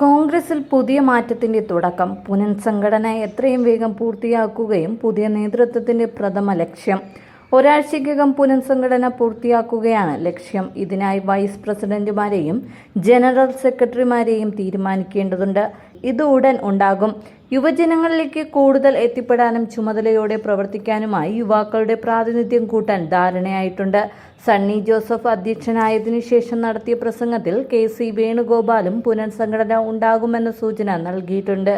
കോൺഗ്രസിൽ പുതിയ മാറ്റത്തിന്റെ തുടക്കം. പുനഃസംഘടന എത്രയും വേഗം പൂർത്തിയാക്കുകയും പുതിയ നേതൃത്വത്തിന്റെ പ്രഥമ ലക്ഷ്യം. ഒരാഴ്ചയ്ക്കകം പുനഃസംഘടന പൂർത്തിയാക്കുകയാണ് ലക്ഷ്യം. ഇതിനായി വൈസ് പ്രസിഡന്റുമാരെയും ജനറൽ സെക്രട്ടറിമാരെയും തീരുമാനിക്കേണ്ടതുണ്ട്. ഇത് ഉടൻ ഉണ്ടാകും. യുവജനങ്ങളിലേക്ക് കൂടുതൽ എത്തിപ്പെടാനും ചുമതലയോടെ പ്രവർത്തിക്കാനുമായി യുവാക്കളുടെ പ്രാതിനിധ്യം കൂട്ടാൻ ധാരണയായിട്ടുണ്ട്. സണ്ണി ജോസഫ് അധ്യക്ഷനായതിനു ശേഷം നടത്തിയ പ്രസംഗത്തിൽ കെ സി വേണുഗോപാലും പുനഃസംഘടന ഉണ്ടാകുമെന്ന സൂചന നൽകിയിട്ടുണ്ട്.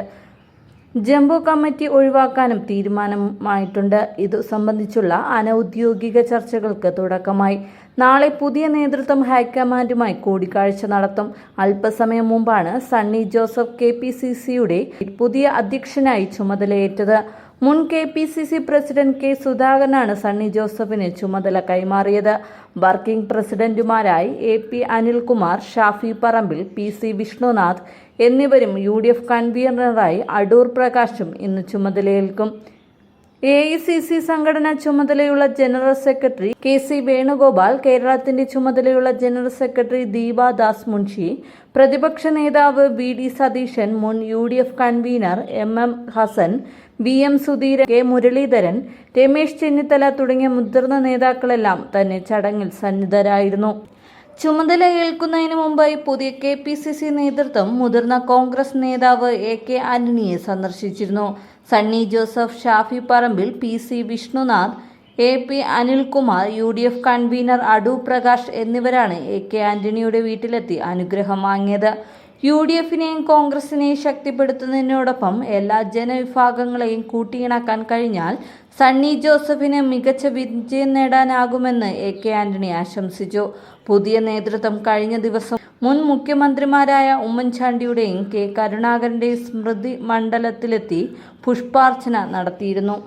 ജംബോ കമ്മിറ്റി ഒഴിവാക്കാനും തീരുമാനമായിട്ടുണ്ട്. ഇതു സംബന്ധിച്ചുള്ള അനൌദ്യോഗിക ചർച്ചകൾക്ക് തുടക്കമായി. നാളെ പുതിയ നേതൃത്വം ഹൈക്കമാൻഡുമായി കൂടിക്കാഴ്ച നടത്തും. അല്പസമയം മുമ്പാണ് സണ്ണി ജോസഫ് കെ പുതിയ അധ്യക്ഷനായി ചുമതലയേറ്റത്. മുൻ K P C C president K സുധാകരനാണ് Sunny ജോസഫിന് ചുമതല കൈമാറിയത്. Working പ്രസിഡന്റുമാരായി A P Anilkumar Shafi Parambil P C Vishnunath എന്നിവരും യു ഡി എഫ് കൺവീനറായി അടൂർ പ്രകാശും ഇന്ന് ചുമതലയേൽക്കും. എ ഐ സി സി സംഘടനാ ചുമതലയുള്ള general secretary K C Venugopal കേരളത്തിന്റെ ചുമതലയുള്ള ജനറൽ സെക്രട്ടറി ദീപ ദാസ് മുൻഷി പ്രതിപക്ഷ നേതാവ് വി ഡി സതീശൻ മുൻ U D F convener M M Hassan V M Sudheeran K Muraleedharan Ramesh Chennithala തുടങ്ങിയ മുതിർന്ന നേതാക്കളെല്ലാം തന്നെ ചടങ്ങിൽ സന്നിധരായിരുന്നു. ചുമതല ഏൽക്കുന്നതിന് മുമ്പായി പുതിയ കെ പി സി സി നേതൃത്വം മുതിർന്ന കോൺഗ്രസ് നേതാവ് എ കെ ആന്റണിയെ സന്ദർശിച്ചിരുന്നു. Sunny Joseph Shafi Parambil P C Vishnunath A P Anilkumar U D F convener Adoor Prakash എന്നിവരാണ് എ കെ ആന്റണിയുടെ വീട്ടിലെത്തി അനുഗ്രഹം വാങ്ങിയത്. യു ഡി എഫിനെയും കോൺഗ്രസിനെയും ശക്തിപ്പെടുത്തുന്നതിനോടൊപ്പം എല്ലാ ജനവിഭാഗങ്ങളെയും കൂട്ടിയിണക്കാൻ കഴിഞ്ഞാൽ സണ്ണി ജോസഫിന് മികച്ച വിജയം നേടാനാകുമെന്ന് എ കെ ആന്റണി ആശംസിച്ചു. പുതിയ നേതൃത്വം കഴിഞ്ഞ ദിവസം മുൻ മുഖ്യമന്ത്രിമാരായ ഉമ്മൻചാണ്ടിയുടെയും കെ കരുണാകരന്റെയും സ്മൃതി മണ്ഡലത്തിലെത്തി പുഷ്പാർച്ചന നടത്തിയിരുന്നു.